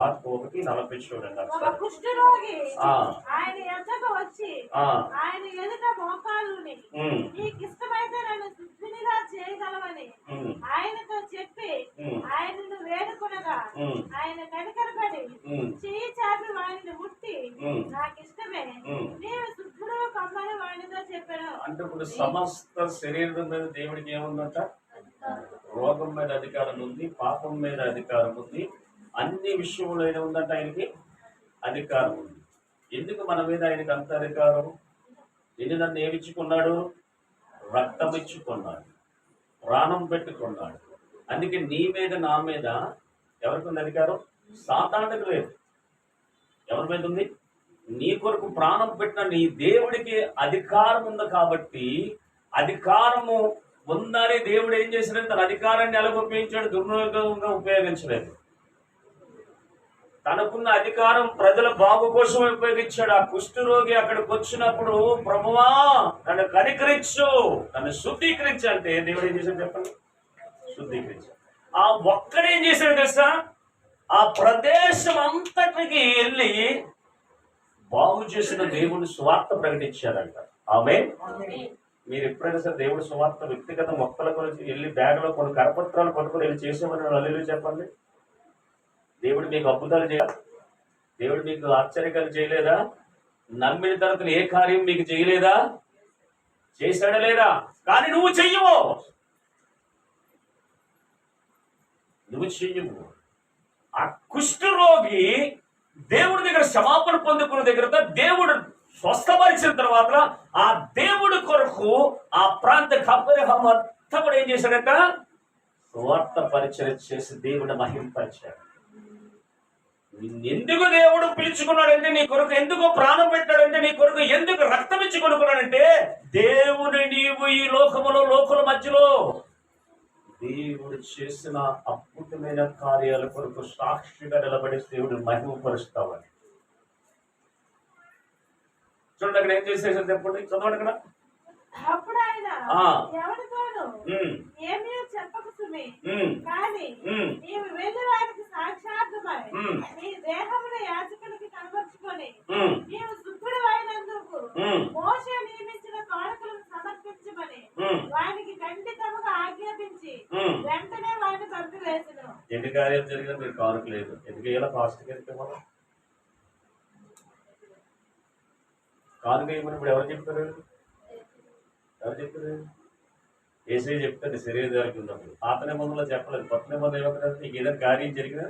ఒకటి నలభై చూడండి ఒక కుష్ఠరోగి. ఆయన వచ్చి ఆయన ఎదుట మోకాలుని ఉమ్, నీకు ఇష్టమైతే నన్ను శుద్ధినిగా చేయగలవని ఉమ్, ఆయనతో చెప్పి ఉమ్, ఆయనను వేడుకొనగా ఉమ్, ఆయన కనికరపడి ఉమ్, చెయ్యి చాపి వాడిని ముట్టి ఉమ్. నాకు ఇష్టమే ఉమ్. నీవు శుద్ధుడు కమ్మని వాడితో చెప్పాను. అంటే ఇప్పుడు సమస్త శరీరం మీద దేవుడికి ఏముందంట? రోగం మీద అధికారం ఉంది పాపం మీద అధికారం ఉంది. అన్ని విషయంలో ఏమి ఉందంట ఆయనకి అధికారం ఉంది. ఎందుకు మన మీద ఆయనకి అంత అధికారం? ఎన్ని నన్ను ఏమిచ్చుకున్నాడు రక్తం ఇచ్చుకున్నాడు. ప్రాణం పెట్టుకున్నాడు. అందుకే నీ మీద నా మీద ఎవరికి ఉంది అధికారం? సాతానుడికి లేదు. ఎవరి మీద ఉంది? నీ కొరకు ప్రాణం పెట్టిన నీ దేవుడికి అధికారం ఉంది కాబట్టి అధికారము ఉందని దేవుడు ఏం చేసినంత తన అధికారాన్ని ఎలా ఉపయోగించాడు దుర్వినియోగంగా ఉపయోగించలేదు. తనకున్న అధికారం ప్రజల బాగు కోసం ఉపయోగించాడు. ఆ కుష్ఠరోగి అక్కడికి వచ్చినప్పుడు ప్రభువా నన్ను కనికరించు. నన్ను శుద్ధీకరించు. అంటే దేవుడు ఏం చేశాడు చెప్పండి. శుద్ధీకరించాడు. ఆ ఒక్కడేం చేశాడు తెలుసా? ఆ ప్రదేశం అంతటికి వెళ్ళి బాగు చేసిన దేవుని స్వార్థ ప్రకటించారంట ఆమె మీరు ఎప్పుడైనా సరే దేవుడి స్వార్థ వ్యక్తిగత మొక్కల గురించి వెళ్ళి బ్యాగ్లో కొన్ని కరపత్రాలు పట్టుకొని వెళ్ళి చేసామని అల్లు చెప్పండి. దేవుడు మీకు అద్భుతాలు చేయాలి. దేవుడు మీకు ఆశ్చర్యకాలు చేయలేదా? నమ్మిన తర్వాత ఏ కార్యం మీకు చేయలేదా? చేశాడా లేదా? కానీ నువ్వు చెయ్యవు. నువ్వు చెయ్యవు. ఆ కుష్ఠరోగి దేవుడి దగ్గర క్షమాపణ పొందుకున్న దగ్గర దేవుడు స్వస్థపరిచిన తర్వాత ఆ దేవుడి కొరకు ఆ ప్రాంత కబ్బరిహం అంతా కూడా ఏం చేశాడట? స్వార్థ పరిచయం చేసి దేవుడు మహింపరిచాడు. ఎందుకు దేవుడు పిలుచుకున్నాడంటే నీ కొరకు ఎందుకు ప్రాణం పెట్టాడంటే నీ కొరకు ఎందుకు రక్తం ఇచ్చి కొనుక్కున్నాడంటే దేవుని నీవు ఈ లోకములో లోకుల మధ్యలో దేవుడు చేసిన అద్భుతమైన కార్యాల కొరకు సాక్షిగా నిలబడి దేవుడు మహిమపరుస్తామని చూడండి అక్కడ ఏం చేసేసాడు చెప్పండి? చదవండి అక్కడ. అప్పుడు ఆయన. ఎవరితోనూ ఏమీ చెప్పక సుమి. కానీ నీవు వెళ్ళి. నీ దేహమును యాజకునికి కనబరుచుకొని ఉమ్, నీవు శుద్ధుడు అయినందుకు ఉమ్, మోసే నియమించిన కానుకలను సమర్పించమని ఉమ్, వానికి ఖండితముగా ఆజ్ఞాపించి ఉమ్. వెంటనే వాడిని పంపివేసను. ఎన్ని కార్యాలు జరిగినా మీరు కానుక లేదు. ఎందుకు ఇలా వెళ్తే మనం కానుక ఇవ్వమని ఇప్పుడు ఎవరు చెప్పారు? ఎవరు చెప్పారు? ఏసీ చెప్తాడు శరీర దారికి ఉన్నప్పుడు. పాత నిబంధనలో చెప్పలేదు. కొత్త నిబంధన ఏమంటారు నీకు ఏదైనా కార్యం జరిగినా